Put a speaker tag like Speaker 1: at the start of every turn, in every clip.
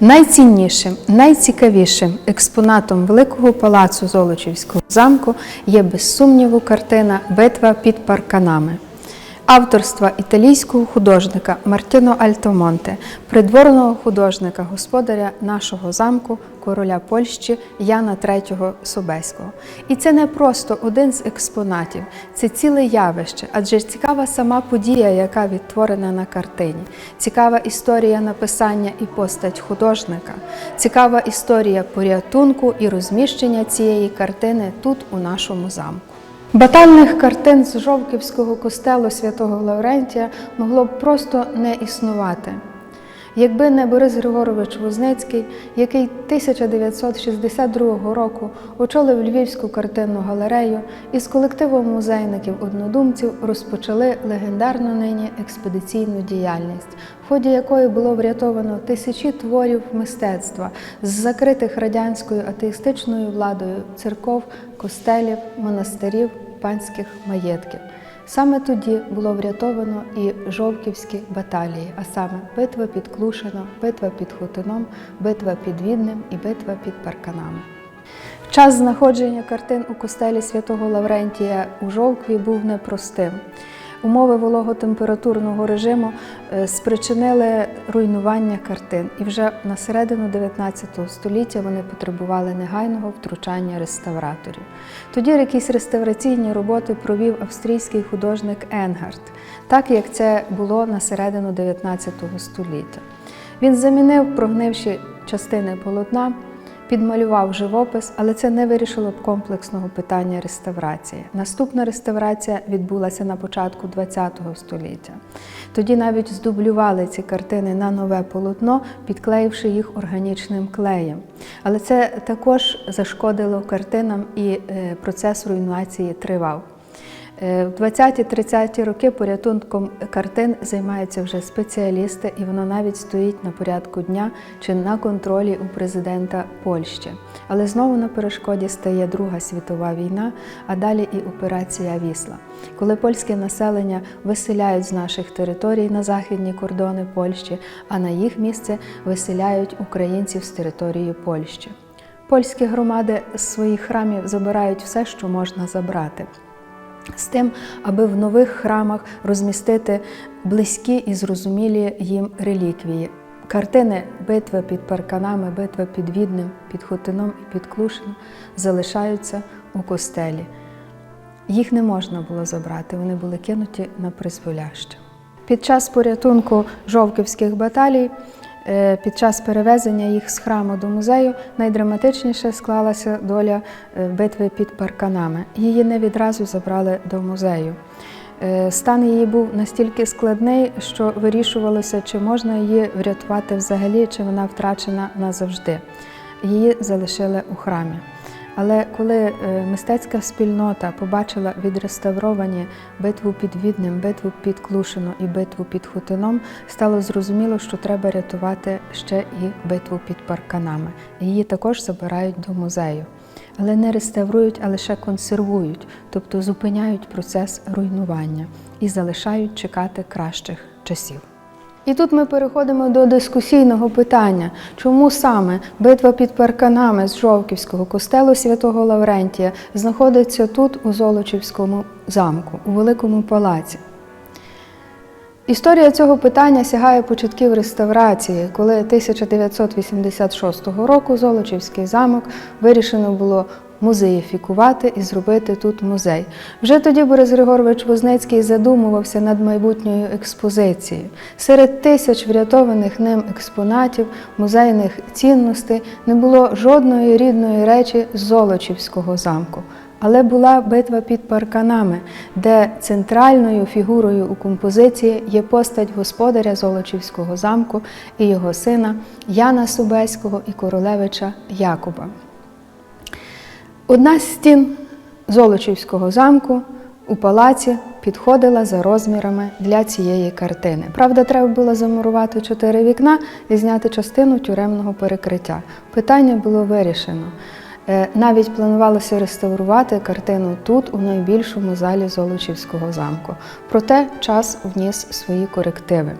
Speaker 1: Найціннішим, найцікавішим експонатом Великого палацу Золочівського замку є без сумніву картина Битва під парканами авторства італійського художника Мартіно Альтомонте, придворного художника господаря нашого замку, короля Польщі Яна III Собеського. І це не просто один з експонатів, це ціле явище, адже цікава сама подія, яка відтворена на картині, цікава історія написання і постать художника, цікава історія порятунку і розміщення цієї картини тут, у нашому замку. Батальних картин з Жовківського костелу святого Лаврентія могло б просто не існувати. Якби не Борис Григорович Возницький, який 1962 року очолив Львівську картинну галерею і з колективом музейників-однодумців розпочали легендарну нині експедиційну діяльність, в ході якої було врятовано тисячі творів мистецтва з закритих радянською атеїстичною владою церков, костелів, монастирів, панських маєтків. Саме тоді було врятовано і жовківські баталії, а саме битва під Клушино, битва під Хутином, битва під Віднем і битва під Парканами. Час знаходження картин у костелі святого Лаврентія у Жовкві був непростим. Умови вологотемпературного режиму е, спричинили руйнування картин, і вже на середину 19 століття вони потребували негайного втручання реставраторів. Тоді якісь реставраційні роботи провів австрійський художник Енгард, так як це було на середину 19 століття. Він замінив прогнивші частини полотна підмалював живопис, але це не вирішило б комплексного питання реставрації. Наступна реставрація відбулася на початку ХХ століття. Тоді навіть здублювали ці картини на нове полотно, підклеївши їх органічним клеєм. Але це також зашкодило картинам і е, процес руйнації тривав. Е, В 20-30 роки порятунком картин займаються вже спеціалісти, і воно навіть стоїть на порядку дня чи на контролі у президента Польщі. Але знову на перешкоді стає Друга світова війна, а далі і операція Вісла, коли польське населення виселяють з наших територій на західні кордони Польщі, а на їх місце виселяють українців з території Польщі. Польські громади з своїх храмів забирають все, що можна забрати з тим, аби в нових храмах розмістити близькі і зрозумілі їм реліквії. Картини битви під парканами, битва під Віднем, під Хотином і під Клушином залишаються у костелі. Їх не можна було забрати, вони були кинуті на призволяще. Під час порятунку жовківських баталій, під час перевезення їх з храму до музею, найдраматичніше склалася доля е, битви під парканами. Її не відразу забрали до музею. Е, Стан її був настільки складний, що вирішувалося, чи можна її врятувати взагалі, чи вона втрачена назавжди. Її залишили у храмі. Але коли е, мистецька спільнота побачила відреставровані битву під Віднем, битву під Клушино і битву під Хотином, стало зрозуміло, що треба рятувати ще і битву під парканами. Її також забирають до музею. Але не реставрують, а лише консервують, тобто зупиняють процес руйнування і залишають чекати кращих часів. І тут ми переходимо до дискусійного питання, чому саме битва під парканами з Жовківського костелу святого Лаврентія знаходиться тут, у Золочівському замку, у Великому палаці. Історія цього питання сягає початків реставрації, коли 1986 року Золочівський замок вирішено було музеїфікувати і зробити тут музей. Вже тоді Борис Григорович Возницький задумувався над майбутньою експозицією. Серед тисяч врятованих ним експонатів, музейних цінностей не було жодної рідної речі з Золочівського замку. Але була битва під парканами, де центральною фігурою у композиції є постать господаря Золочівського замку і його сина Яна Собеського і королевича Якуба. Одна з стін Золочівського замку у палаці підходила за розмірами для цієї картини. Правда, треба було замурувати чотири вікна і зняти частину тюремного перекриття. Питання було вирішено. Е, Навіть планувалося реставрувати картину тут, у найбільшому залі Золочівського замку. Проте час вніс свої корективи.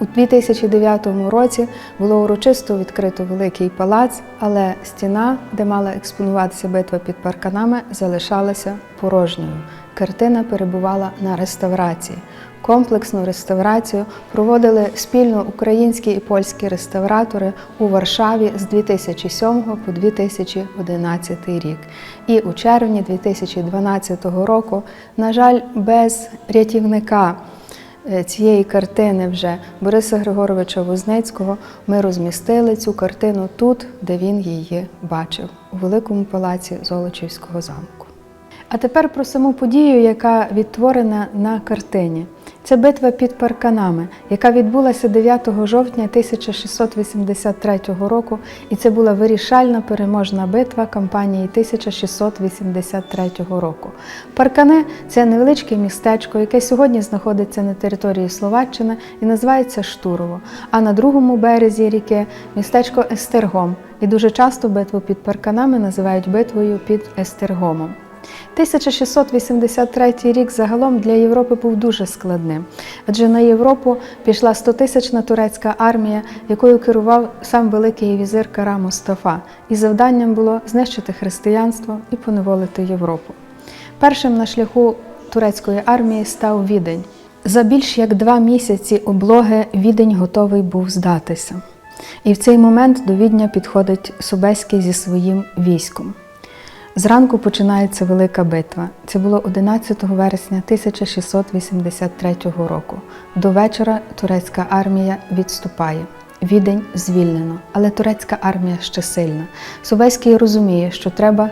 Speaker 1: У 2009 році було урочисто відкрито великий палац, але стіна, де мала експонуватися битва під парканами, залишалася порожньою. Картина перебувала на реставрації. Комплексну реставрацію проводили спільно українські і польські реставратори у Варшаві з 2007 по 2011 рік. І у червні 2012 року, на жаль, без рятівника цієї картини вже Бориса Григоровича Вознецького ми розмістили цю картину тут, де він її бачив, у великому палаці Золочівського замку. А тепер про саму подію, яка відтворена на картині. Це битва під парканами, яка відбулася 9 жовтня 1683 року, і це була вирішальна переможна битва кампанії 1683 року. Паркани це невеличке містечко, яке сьогодні знаходиться на території Словаччини і називається Штурово. А на другому березі ріки містечко Естергом. І дуже часто битву під парканами називають битвою під Естергомом. 1683 рік загалом для Європи був дуже складним, адже на Європу пішла 100-тисячна турецька армія, якою керував сам великий візир Кара Мустафа, і завданням було знищити християнство і поневолити Європу. Першим на шляху турецької армії став Відень. За більш як два місяці облоги Відень готовий був здатися. І в цей момент до Відня підходить Собеський зі своїм військом. Зранку починається велика битва. Це було 11 вересня 1683 року. До вечора турецька армія відступає. Відень звільнено, але турецька армія ще сильна. Собеський розуміє, що треба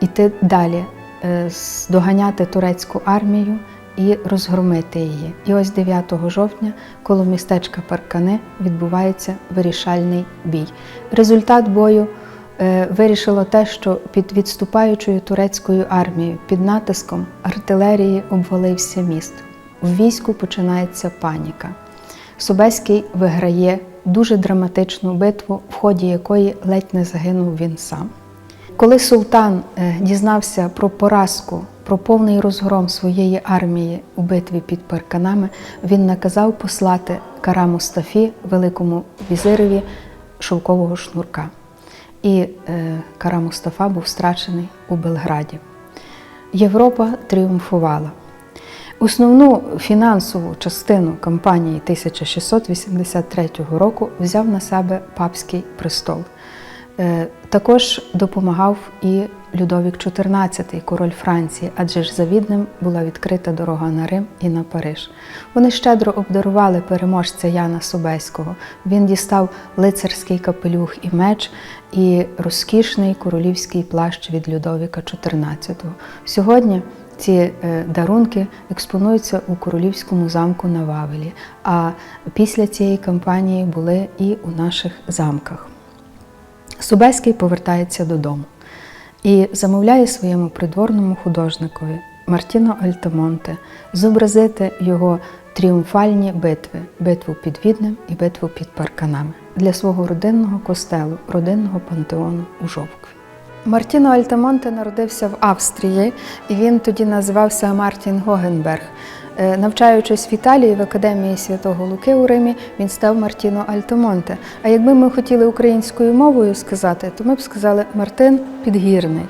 Speaker 1: йти далі, е, доганяти турецьку армію і розгромити її. І ось 9 жовтня коло містечка Паркани відбувається вирішальний бій. Результат бою вирішило те, що під відступаючою турецькою армією, під натиском артилерії обвалився міст. В війську починається паніка. Собеський виграє дуже драматичну битву, в ході якої ледь не загинув він сам. Коли султан е, дізнався про поразку, про повний розгром своєї армії у битві під Парканами, він наказав послати Кара Мустафі, великому візирові, шовкового шнурка. І е, Кара Мустафа був страчений у Белграді. Європа тріумфувала. Основну фінансову частину кампанії 1683 року взяв на себе папський престол. Е, Також допомагав і Людовік XIV, король Франції, адже ж за Віднем була відкрита дорога на Рим і на Париж. Вони щедро обдарували переможця Яна Собеського. Він дістав лицарський капелюх і меч, і розкішний королівський плащ від Людовіка XIV. Сьогодні ці е, дарунки експонуються у королівському замку на Вавелі, а після цієї кампанії були і у наших замках. Собеський повертається додому і замовляє своєму придворному художникові Мартіно Альтамонте зобразити його тріумфальні битви битву під Віднем і битву під Парканами для свого родинного костелу, родинного пантеону у Жовкві. Мартіно Альтамонте народився в Австрії, і він тоді називався Мартін Гогенберг. Е, Навчаючись в Італії в академії Святого Луки у Римі, він став Мартіно Альтамонте. А якби ми хотіли українською мовою сказати, то ми б сказали Мартин Підгірний.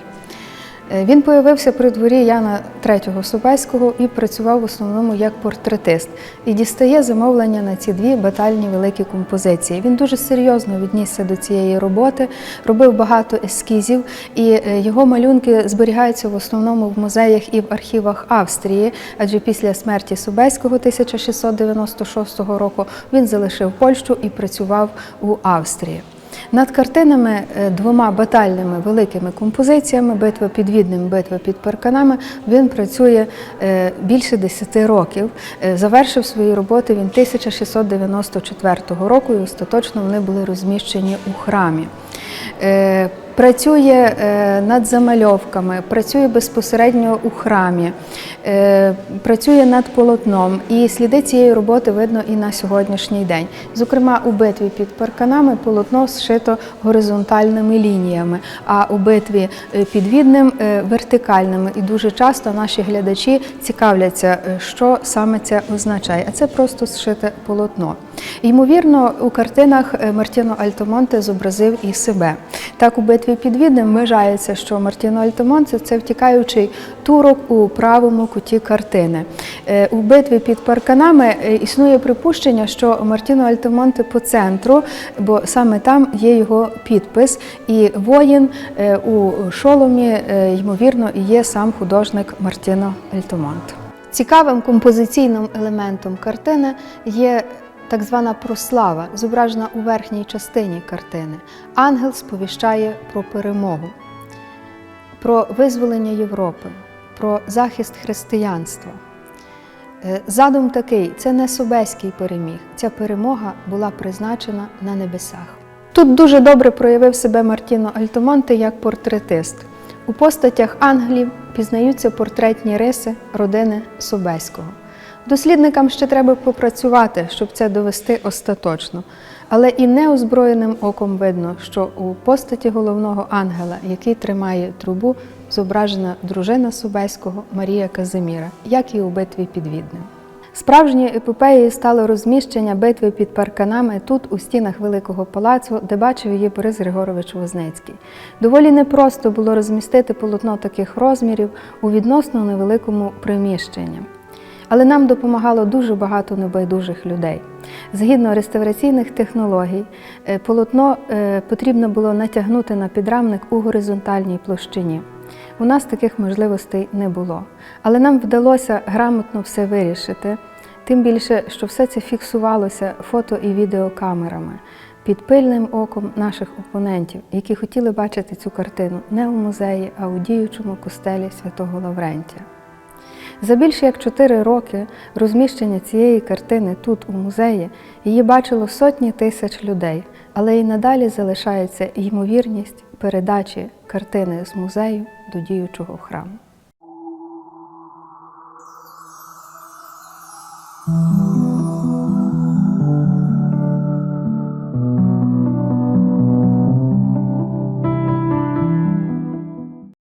Speaker 1: Е, Він появився при дворі Яна III Собеського і працював в основному як портретист і дістає замовлення на ці дві батальні великі композиції. Він дуже серйозно віднісся до цієї роботи, робив багато ескізів, і е, його малюнки зберігаються в основному в музеях і в архівах Австрії, адже після смерті Собеського 1696 року він залишив Польщу і працював у Австрії. Над картинами е, двома батальними великими композиціями Битва під Відним, битва під Парканами він працює е, більше 10 років. Е, Завершив свої роботи він 1694 року і остаточно вони були розміщені у храмі. Працює е, над замальовками, працює безпосередньо у храмі, е, працює над полотном. І сліди цієї роботи видно і на сьогоднішній день. Зокрема, у битві під парканами полотно зшито горизонтальними лініями, а у битві е, під Віднем е, вертикальними. І дуже часто наші глядачі цікавляться, що саме це означає. А це просто зшите полотно. Ймовірно, у картинах Мартіно Альтомонте зобразив і себе. Так, у битві під Віднем вважається, що Мартіно Альтомонте це втікаючий турок у правому куті картини. Е, У битві під парканами е, існує припущення, що Мартіно Альтомонте по центру, бо саме там є його підпис, і воїн е, у шоломі, ймовірно, є сам художник Мартіно Альтомонте. Цікавим композиційним елементом картини є так звана прослава, зображена у верхній частині картини. Ангел сповіщає про перемогу, про визволення Європи, про захист християнства. Е, Задум такий: це не Собеський переміг. Ця перемога була призначена на небесах. Тут дуже добре проявив себе Мартіно Альтомонте як портретист. У постатях ангелів пізнаються портретні риси родини Собеського. Дослідникам ще треба попрацювати, щоб це довести остаточно. Але і неозброєним оком видно, що у постаті головного ангела, який тримає трубу, зображена дружина Собеського Марія Казиміра, як і у битві під Віднем. Справжньою епопеєю стало розміщення битви під парканами тут, у стінах Великого палацу, де бачив її Борис Григорович Возницький. Доволі непросто було розмістити полотно таких розмірів у відносно невеликому приміщенні. Але нам допомагало дуже багато небайдужих людей. Згідно реставраційних технологій, е, полотно е, потрібно було натягнути на підрамник у горизонтальній площині. У нас таких можливостей не було. Але нам вдалося грамотно все вирішити, тим більше, що все це фіксувалося фото і відеокамерами під пильним оком наших опонентів, які хотіли бачити цю картину не у музеї, а у діючому костелі святого Лаврентія. За більше як чотири роки розміщення цієї картини тут, у музеї, її бачило сотні тисяч людей, але і надалі залишається ймовірність передачі картини з музею до діючого храму.